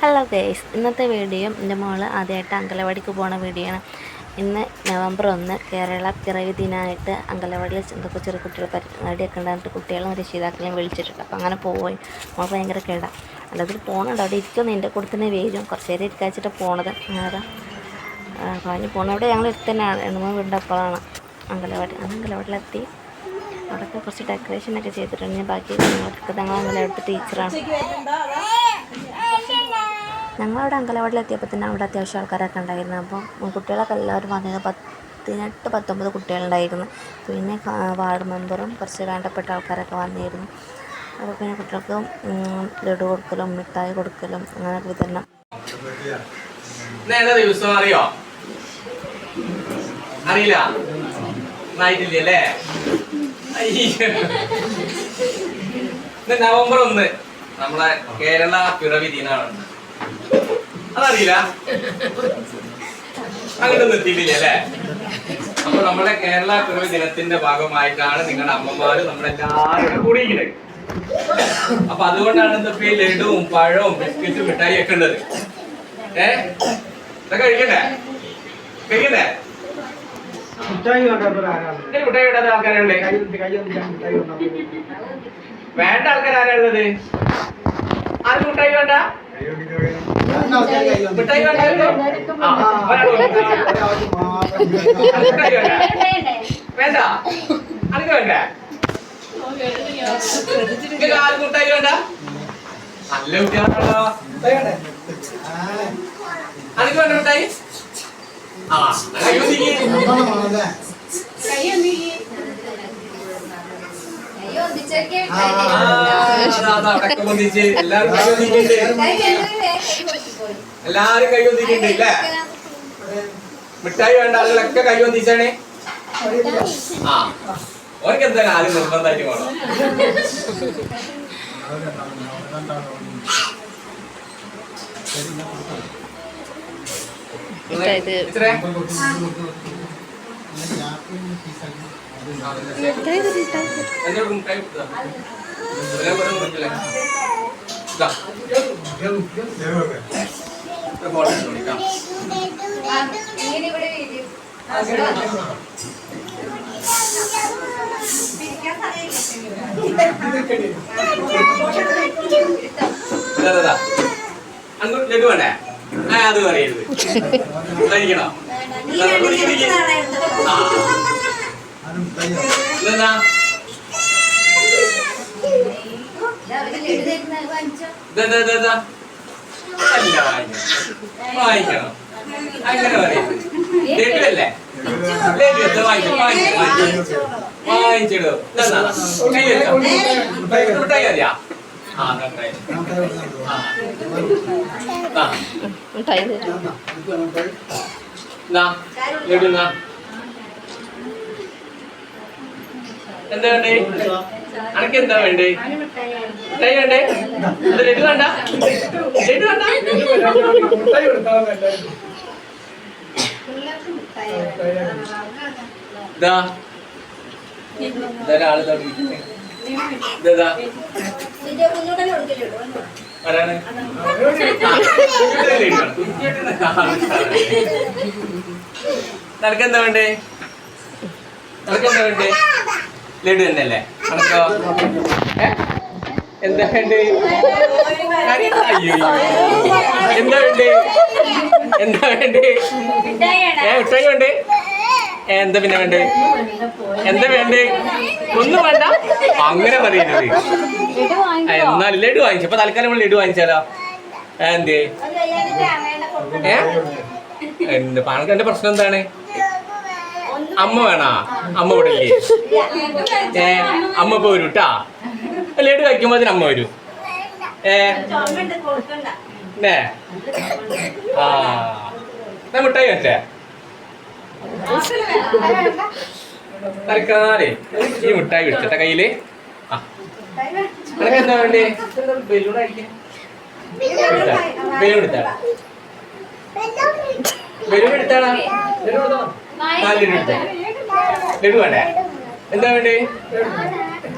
Hello guys ഇന്നത്തെ video എന്റെ മോൾ ആദ്യമായിട്ട് അങ്കലവാടിക്ക് പോണ വീഡിയോ ആണ്. ഇന്ന് നവംബർ ഒന്ന് കേരള പിറവി ദിനമായിട്ട് അങ്കലവാടിയിൽ എന്തൊക്കെ ചെറിയ കുട്ടികൾ പരിപാടിയൊക്കെ ഉണ്ടായിട്ട് കുട്ടികളും രക്ഷിതാക്കളെയും വിളിച്ചിട്ടുണ്ട്. അപ്പോൾ അങ്ങനെ പോയി. മോൾ ഭയങ്കര കേടാ. അല്ലാതെ പോകണുണ്ട് അവിടെ ഇരിക്കുന്നു എന്റെ കൂടെ തന്നെ വരും. കുറച്ച് നേരം ഇരിക്കാച്ചിട്ട് പോണത്. നേരെ പറഞ്ഞു അവിടെ ഞങ്ങൾ എടുത്ത് തന്നെയാണ് മൂന്ന് വീടിന്റെ അപ്പോഴാണ് അങ്കലവാടി. അങ്കലവാടിയിലെത്തി. അവിടെയൊക്കെ കുറച്ച് ഡെക്കറേഷനൊക്കെ ചെയ്തിട്ടുണ്ട്. ബാക്കി ഞങ്ങൾക്ക് ഞങ്ങൾ അങ്കലവാടി ടീച്ചറാണ് ഞങ്ങളവിടെ അങ്കലവാടിയിലെത്തിയപ്പോൾ തന്നെ അവിടെ അത്യാവശ്യം ആൾക്കാരൊക്കെ ഉണ്ടായിരുന്നു. അപ്പോൾ കുട്ടികളൊക്കെ എല്ലാവരും വന്നിരുന്നു. പതിനെട്ട് പത്തൊമ്പത് കുട്ടികളുണ്ടായിരുന്നു. പിന്നെ വാർഡ് മെമ്പറും കുറച്ച് വേണ്ടപ്പെട്ട ആൾക്കാരൊക്കെ വന്നിരുന്നു. അപ്പോൾ പിന്നെ കുട്ടികൾക്ക് ലഡു കൊടുക്കലും മിഠായി കൊടുക്കലും അങ്ങനെയൊക്കെ വിതരണം. ദിവസം അറിയോ? അറിയില്ല. നായിട്ടില്ലേ നവംബർ ഒന്ന്. നമ്മളെ കേരള പിറവി ദിനാണ്. അതറിയില്ല. അങ്ങനെ എത്തിയിട്ടില്ല അല്ലേ? അപ്പൊ നമ്മളെ കേരള പിറവി ദിനത്തിന്റെ ഭാഗമായിട്ടാണ് നിങ്ങളുടെ അമ്മമാര് നമ്മളെല്ലാവരും കൂടിയിരിക്കുന്നത്. അപ്പൊ അതുകൊണ്ടാണ് ഇന്നിപ്പോ ഈ ലഡുവും പഴവും ബിസ്ക്കറ്റും മിഠായി ഒക്കെ ഉള്ളത്. ഏ? ഇതൊക്കെ കഴിക്കണ്ടേ? കഴിക്കണ്ടേ? മിഠായി വിടാത്ത ആൾക്കാരുണ്ട്. വേണ്ട ഉള്ളത്? ആരും മിഠായി വേണ്ട? വേണ്ട അനക്ക് വേണ്ട ആർക്കും മിഠായി വേണ്ട നല്ല കുട്ടിയാണല്ലോ. അനക്ക് വേണ്ട മിഠായി ആ കൈ ഒന്നിക്ക്. ഒന്നാണ് മോളല്ലേ? ആ, ആ, അതാ, അതാ, അവിടൊക്കെ പൊന്തിച്ച് എല്ലാവരും കൈ ഒന്നിക്കുന്നുണ്ട് എല്ലാരും കൈ ഒന്നിക്കുന്നുണ്ട് ഇല്ലേ? മിഠായി വേണ്ട ആളുകളൊക്കെ കൈ ഒന്നിച്ചാണേ ആ ഓർക്ക് എന്തായാലും ആദ്യം നിർബന്ധമായിട്ട് പോണം ഇത്രേ? അങ്ങോട്ട് ലഡു വേണ്ടേ അത് പറയരുത്. കഴിക്കണോ വാങ്ങിക്കണം അങ്ങനെ പറയരുത് ലഡുവല്ലേ ലഡു ഇതെന്താ? കൈ വെച്ചോ മിഠായി മതിയാ മിഠായി ലഡു എന്നാ എന്താ വേണ്ടേ? അനക്ക് എന്താ വേണ്ടേ? തൈ വേണ്ടേ? ലഡു വേണ്ട? ലഡു വേണ്ട? ഇതാ. ഇതൊരാൾ ആരാണ്? വേണ്ടേ? നിനക്കെന്താ വേണ്ടേ? ലഡു തന്നെയല്ലേ? അനക്കോ ഏ? എന്താ വേണ്ടേ? എന്താ വേണ്ടേ? എന്താ വേണ്ടേ? ഏ മിഠായി വേണ്ടേ? എന്താ പിന്നെ വേണ്ടേ? എന്താ വേണ്ടേ? ഒന്നും വേണ്ട. അങ്ങനെ പറയുന്നത്. എന്നാൽ ലഡു വാങ്ങിച്ചു. അപ്പൊ തൽക്കാലം നമ്മൾ ലഡു വാങ്ങിച്ചാലോ? എന്തേ ഏ? എന്ത് പണക്ക് എന്റെ പ്രശ്നം എന്താണ്? അമ്മ വേണോ? അമ്മ ഇവിടെ ഇല്ലേ? ഏ അമ്മ ഇപ്പൊ വരൂ ട്ടാ. ലഡു കഴിക്കുമ്പോ അതിന് അമ്മ വരൂ. ഏ? ആ. മിഠായി വെച്ചേ തൽക്കാലേ ഈ മിഠായി പിടിച്ചിട്ട കയ്യിൽ. ആ. നിനക്ക് എന്താ വേണ്ടേ? ബലൂൺ ബലൂൺ എടുത്താടാ ബലൂൺ എടുത്താടാ. ബലൂൺ? ആ ലഡു വേണ്ടേ എന്താ വേണ്ടേ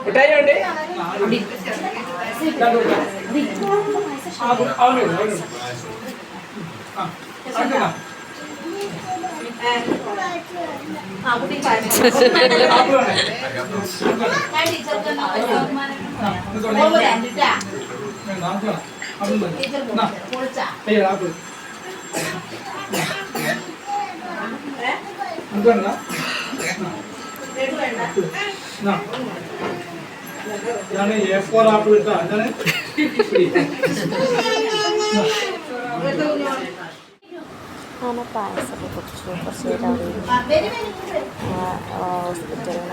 മിഠായി വേണ്ടേ ഇതാണ് എ ഫോർ ആപ്പിൾ ഇട്ടാ ഇതാണ് അങ്ങനെ പായസമൊക്കെ കുടിച്ചു കുറച്ച് നേരം അവിടെ ഇരുന്നു ഹോസ്പിറ്റലിൽ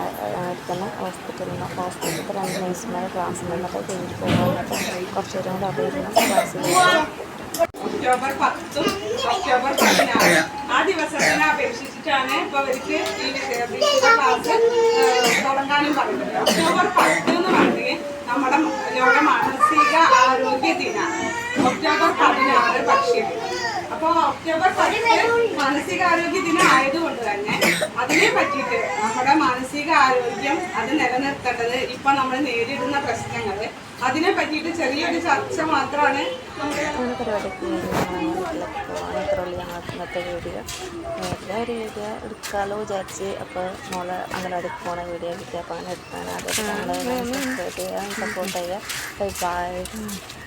തന്നെ ഹോസ്പിറ്റലിൽ നിന്ന് ഹോസ്പിറ്റലിൽ രണ്ട് നഴ്സുമാരെ ക്ലാസ് നിന്നപ്പോൾ കഴിഞ്ഞിട്ട് പോകാൻ കുറച്ച് നേരം കൂടെ അവിടെ ഇരുന്ന് ക്ലാസ് ഒക്ടോബർ പത്തും ഒക്ടോബർ പതിനാറും ആ ദിവസത്തിനെ അപേക്ഷിച്ചിട്ടാണ് ഇപ്പൊ അവർക്ക് ഈ വിദ്യാഭ്യാസ ക്ലാസ് തുടങ്ങാനും പറയുന്നത് ഒക്ടോബർ പത്ത് എന്ന് പറഞ്ഞ് നമ്മുടെ ലോക മാനസിക ആരോഗ്യ ദിനമാണ് ഒക്ടോബർ പതിനാറ് പക്ഷേ അപ്പോൾ ഒക്ടോബർ പത്ത് മാനസികാരോഗ്യ ദിനം ആയതുകൊണ്ട് തന്നെ അതിനെ പറ്റിയിട്ട് നമ്മുടെ മാനസിക ആരോഗ്യം അത് നിലനിർത്തേണ്ടത് ഇപ്പൊ നമ്മൾ നേരിടുന്ന പ്രശ്നങ്ങൾ അതിനെ പറ്റിയിട്ട് ചെറിയൊരു ചർച്ച മാത്രമാണ്. ഇന്നത്തെ വീഡിയോ വിചാരിച്ച് അപ്പോൾ മോൾ അംഗനവാടിക്ക് പോണ വീഡിയോ കിട്ടിയപ്പോൾ അങ്ങനെ എടുക്കാൻ അതൊക്കെ സപ്പോർട്ട് ചെയ്യുക ബൈ ബൈ